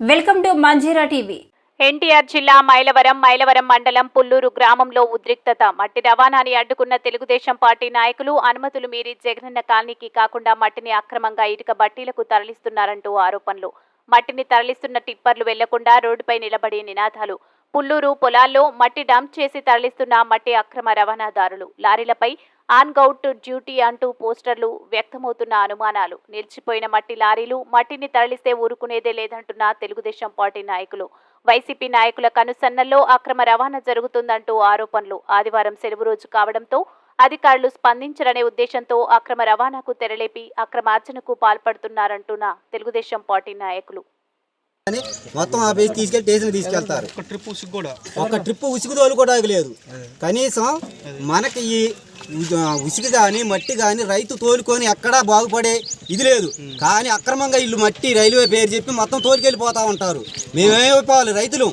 Welcome to Manjira TV. NTR జిల్లా మైలవరం మైలవరం మండలం పుల్లూరు గ్రామంలో ఉద్రిక్తత. మట్టి రవాణాని అడ్డుకున్న తెలుగుదేశం పార్టీ నాయకులు అనుమతులు మీరి జగనన్న కాలనీకి కాకుండా మట్టిని అక్రమంగా ఇటుక బట్టీలకు తరలిస్తున్నారంటూ ఆరోపణలు. మట్టిని తరలిస్తున్న టిప్పర్లు వెళ్ళకుండా రోడ్డుపై నిలబడి నినాదాలు. పుల్లూరు పొలాల్లో మట్టి డంప్ చేసి తరలిస్తున్న మట్టి అక్రమ రవాణాదారులు. లారీలపై ఆన్ గౌట్ డ్యూటీ అంటూ పోస్టర్లు వ్యక్తమవుతున్న అనుమానాలు. నిలిచిపోయిన మట్టి లారీలు మట్టిని తరలిస్తే ఊరుకునేదే లేదంటున్న తెలుగుదేశం పార్టీ నాయకులు. వైసీపీ నాయకుల కనుసన్నల్లో అక్రమ రవాణా జరుగుతుందంటూ ఆరోపణలు. ఆదివారం సెలవు రోజు కావడంతో అధికారులు స్పందించరనే ఉద్దేశంతో అక్రమ రవాణాకు తెరలేపి అక్రమార్జనకు పాల్పడుతున్నారంటున్న తెలుగుదేశం పార్టీ నాయకులు. అని మొత్తం ఆ పేసి తీసుకెళ్ళి స్టేషన్ తీసుకెళ్తారు. ఒక ట్రిప్ ఉసుగు కూడా. ఒక ట్రిప్ ఉసుగు తోలుకోవడానికి లేదు కనీసం మనకి ఈ ఉసుగు కానీ మట్టి కానీ రైతు తోలుకొని ఎక్కడా బాగుపడే ఇది లేదు. కానీ అక్రమంగా ఇల్లు మట్టి రైల్వే పేరు చెప్పి మొత్తం తోలుకెళ్ళిపోతా ఉంటారు. మేమేమైపోవాలి రైతులు.